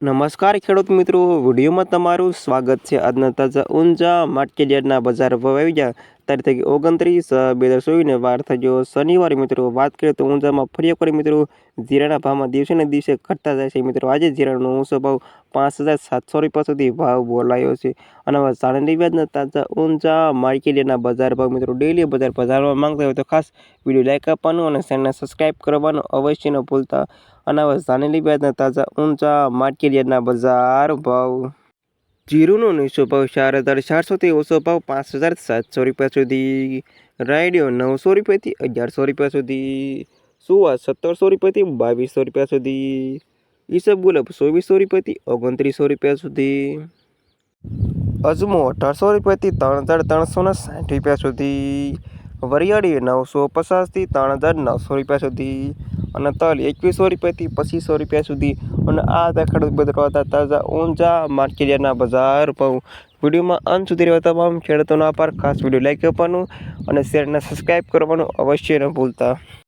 નમસ્કાર ખેડૂત મિત્રો, વિડીયોમાં તમારું સ્વાગત છે. આજના તાજા ઊંઝા માર્કેટયાર્ડના બજાર ભાવ આવી ગયા. તારીખ ઓગણત્રીસ બે હજાર ચોવીસને વાર થયો શનિવારે મિત્રો. વાત કરીએ તો ઊંઝામાં ફરી એકવાર મિત્રો, જીરાના ભાવમાં દિવસે ને દિવસે ઘટતા જાય છે મિત્રો. આજે જીરાનો ઊંચો ભાવ પાંચ હજાર સાતસો રૂપિયા સુધી ભાવ બોલાયો છે. અને હવે સાણંદી વ્યાજના તાજા ઊંઝા માર્કેટયાર્ડના બજાર ભાવ મિત્રો. ડેલી બજાર બજારમાં માંગતા હોય તો ખાસ વીડિયો લાઈક આપવાનું અને ચેનલને સબસ્ક્રાઈબ કરવાનું અવશ્ય ન ભૂલતા. અને હવે સાનેલી તાજા ઊંચા માટકેરિયાના બજાર ભાવ. જીરુનો નીચો ભાવ ચાર હજાર ચારસોથી ઓછો ભાવ પાંચ હજાર સાતસો રૂપિયા સુધી. રાયડિયો નવસો રૂપિયાથી અગિયારસો રૂપિયા સુધી. સુવા સત્તરસો રૂપિયાથી બાવીસો રૂપિયા સુધી. ઈસબગુલાબ ચોવીસો રૂપિયાથી ઓગણત્રીસો રૂપિયા સુધી. અજમો અઢારસો રૂપિયાથી ત્રણ હજાર ત્રણસો સાઠ રૂપિયા સુધી. વરિયાળી નવસો પચાસથી ત્રણ હજાર નવસો રૂપિયા સુધી. અને તલ એકવીસો રૂપિયાથી પચીસો રૂપિયા સુધી. અને આ હતા ખેડૂત બજાર હતા તાજા ઊંચા માર્કેટિયાના બજાર ભાવ વિડીયોમાં અંત સુધી રહેવા તમામ ખેડૂતોનો આભાર. ખાસ વીડિયો લાઈક કરવાનું અને શેરને સબસ્ક્રાઈબ કરવાનું અવશ્ય ન ભૂલતા.